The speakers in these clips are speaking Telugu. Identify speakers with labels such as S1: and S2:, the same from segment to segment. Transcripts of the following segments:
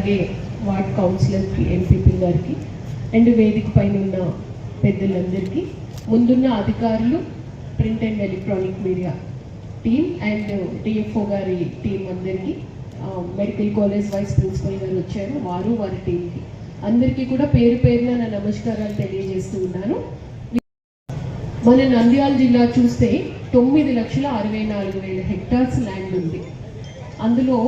S1: అలాగే వార్డ్ కౌన్సిలర్కి ఎంపీపీ గారికి అండ్ వేదిక పైన ఉన్న పెద్దలందరికీ ముందున్న అధికారులు print and electronic media team and DFO గారి టీం అందరికీ మెడికల్ కాలేజ్ వైస్ ప్రిన్సిపల్ గారు వచ్చారు వారు వారి టీంకి. అందరికీ కూడా పేరు పేరున నా నమస్కారాలు తెలియజేస్తూ ఉన్నాను. మన నంద్యాల జిల్లా చూస్తే తొమ్మిది లక్షల అరవై నాలుగు వేల హెక్టార్స్ ల్యాండ్ ఉంది. అందులో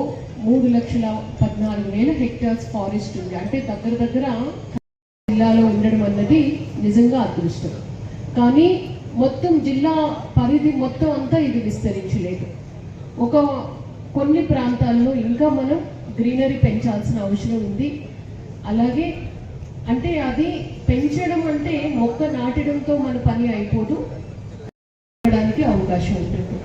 S1: మూడు లక్షల పద్నాలుగు వేల హెక్టార్స్ ఫారెస్ట్ ఉంది. అంటే దగ్గర దగ్గర జిల్లాలో ఉండడం అన్నది నిజంగా అదృష్టం. కానీ మొత్తం జిల్లా పరిధి మొత్తం అంతా ఇది విస్తరించలేదు. ఒక కొన్ని ప్రాంతాల్లో ఇంకా మనం గ్రీనరీ పెంచాల్సిన అవసరం ఉంది. అలాగే అంటే అది పెంచడం అంటే మొక్క నాటడంతో మన పని అయిపోదు. అవకాశం ఉంటుంది.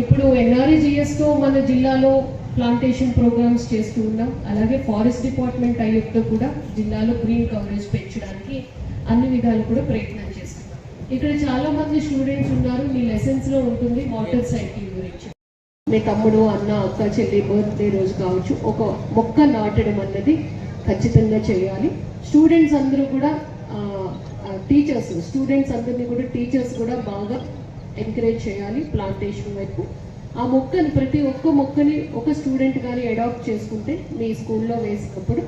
S1: ఇప్పుడు ఎన్ఆర్జిఎస్తో మన జిల్లాలో ప్లాంటేషన్ ప్రోగ్రామ్స్ చేస్తూ ఉన్నాం. అలాగే ఫారెస్ట్ డిపార్ట్మెంట్ అయ్యతో కూడా జిల్లాలో గ్రీన్ కవరేజ్ పెంచడానికి అన్ని విధాలు కూడా ప్రయత్నం చేస్తున్నాం. ఇక్కడ చాలా మంది స్టూడెంట్స్ ఉన్నారు. మీ లెసన్స్లో ఉంటుంది వాటర్ సైకిల్ గురించి. మీ తమ్ముడు అన్న అక్క చెల్లి బర్త్డే రోజు కావచ్చు ఒక మొక్క నాటడం అన్నది ఖచ్చితంగా చేయాలి. స్టూడెంట్స్ అందరూ కూడా టీచర్స్ స్టూడెంట్స్ అందరినీ కూడా టీచర్స్ కూడా బాగా ఎంకరేజ్ చేయాలి ప్లాంటేషన్ వైపు. ఆ మొక్కని ప్రతి ఒక్క మొక్కని ఒక స్టూడెంట్ కానీ అడాప్ట్ చేసుకుంటే మీ స్కూల్లో వేసినప్పుడు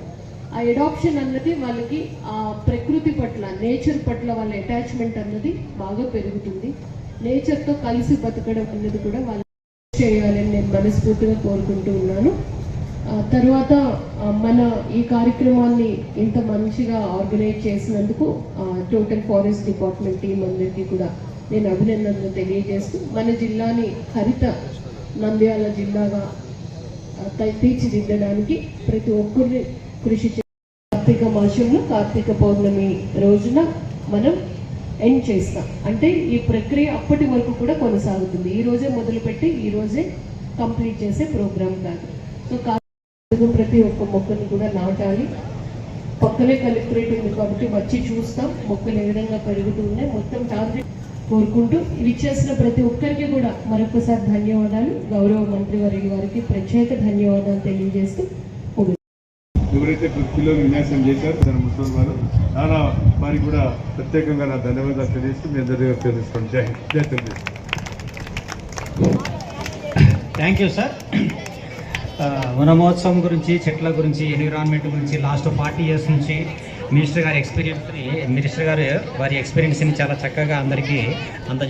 S1: ఆ అడాప్షన్ అన్నది వాళ్ళకి ఆ ప్రకృతి పట్ల నేచర్ పట్ల వాళ్ళ అటాచ్మెంట్ అన్నది బాగా పెరుగుతుంది. నేచర్తో కలిసి బతకడం అన్నది కూడా వాళ్ళు చేయాలని నేను మనస్ఫూర్తిగా కోరుకుంటూ ఉన్నాను. తర్వాత మన ఈ కార్యక్రమాన్ని ఇంత మంచిగా ఆర్గనైజ్ చేసినందుకు టోటల్ ఫారెస్ట్ డిపార్ట్మెంట్ టీం అందరికీ కూడా నేను అభినందనలు తెలియజేస్తూ మన జిల్లాని హరిత నంద్యాల జిల్లాగా తీర్చిదిద్దడానికి ప్రతి ఒక్కరిని కృషి కార్తీక మాసంలో కార్తీక పౌర్ణమి రోజున మనం ఎండ్ చేస్తాం. అంటే ఈ ప్రక్రియ అప్పటి వరకు కూడా కొనసాగుతుంది. ఈ రోజే మొదలుపెట్టి ఈ రోజే కంప్లీట్ చేసే ప్రోగ్రామ్ కాదు. సో కార్తీక ప్రతి ఒక్క మొక్కను కూడా నాటాలి. పక్కనే కలెక్టరేట్ ఉంది కాబట్టి వచ్చి చూస్తాం. మొక్కలు ఏ విధంగా పెరుగుతూ ఉన్నాయి మొత్తం టార్గెట్ కోరుకుంటూ ఇవి చేసిన ప్రతి ఒక్కరికి కూడా మరొకసారి ధన్యవాదాలు. గౌరవ మంత్రి వారి వారికి ప్రత్యేక ధన్యవాదాలు తెలియజేస్తూ.
S2: ఎవరైతే పిల్లలు విన్యాసం చేశారో తన ముసలి వారు నానా వారికి కూడా ప్రత్యేకంగా నా ధన్యవాదాలు తెలియజేస్తూ మీ అందరి దగ్గర తెలుసుకోండి జై హింద్. జై Telugu Desam
S3: thank you sir Vanamahotsavam గురించి చెట్ల గురించి ఎన్విరాన్మెంట్ గురించి లాస్ట్ ఫార్టీ ఇయర్స్ నుంచి మినిస్టర్ గారి ఎక్స్పీరియన్స్ మినిస్టర్ గారు వారి ఎక్స్పీరియన్స్ని చాలా చక్కగా అందరికీ అంద